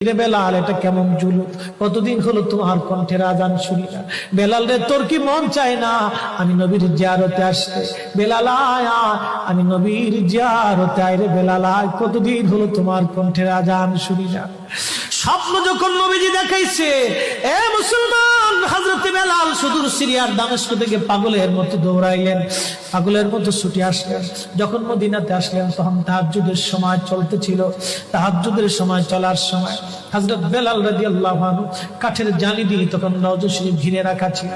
রে বেলাল এটা কেমন কতদিন হলো তোমার কণ্ঠের আজান বেলাল রে তোর কি মন চায় না? আমি নবীর জিয়ারতে আসতে। বেলাল আয় আয়, আমি নবীর জিয়ারতে আয় রে বেলাল আয়। কতদিন হলো তোমার কণ্ঠের আজান শুনি না। স্বপ্ন যখন নবীজি দেখাইছে এ মুসলমান হাজরতে বেলাল সুদূর সিরিয়ার দামেস্ক থেকে পাগলের মতো দৌড়াইলেন। পাগলের মতো ছুটে আসলেন। যখন মদিনাতে আসলেন, তখন তাহাজ্জুদের সময় চলতেছিল। তাহাজ্জুদের সময় চলার সময় হযরত বেলাল রাদিয়াল্লাহু আনহু কাঠের জালি দিয়ে তখন ঘিরে রাখা ছিল।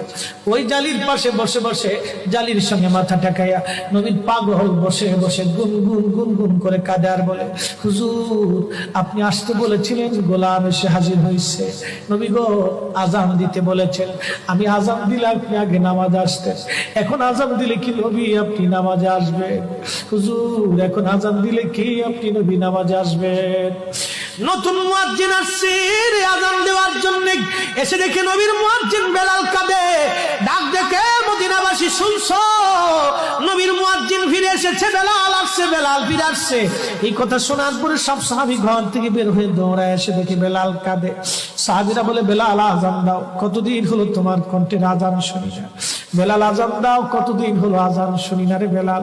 ওই জালির পাশে বসে বসে জালির সঙ্গে মাথা ঠেকাইয়া নবীন পাগল বসে বসে গুনগুন গুনগুন করে কাঁদে আর বলে, হুজুর, আপনি আসতে বলেছিলেন গোলাম এসে হাজির হয়েছে নবী গো, আজান দিতে বলেছেন। আমি আজান দিলে আপনি আগে নামাজ আসতেন এখন আজান দিলে কি নবী আপনি নামাজে আসবেন হুজুর, এখন আজান দিলে কি আপনি নবী নামাজে আসবেন নতুন মুয়াজ্জিন আসছে রে আজান দেওয়ার জন্য। এসে দেখে নবীর মুয়াজ্জিন বেলাল কাঁদে। ডাক দেখে, মদিনাবাসী, শুনছো? নবীর মুয়াজ্জিন ফিরে এসেছে বেলাল। আসছে, বেলাল ফিরে আসছে। এই কথা শোনার পরে সব সাহাবি ঘর থেকে বের হয়ে দৌড়ায় এসে দেখে বেলাল কাঁদে। সাহাবিরা বলে, বেলাল, আজান দাও। কতদিন হলো তোমার কণ্ঠের আজান শুনি না? বেলাল, আজান দাও। কতদিন হলো আজান শুনি না রে বেলাল?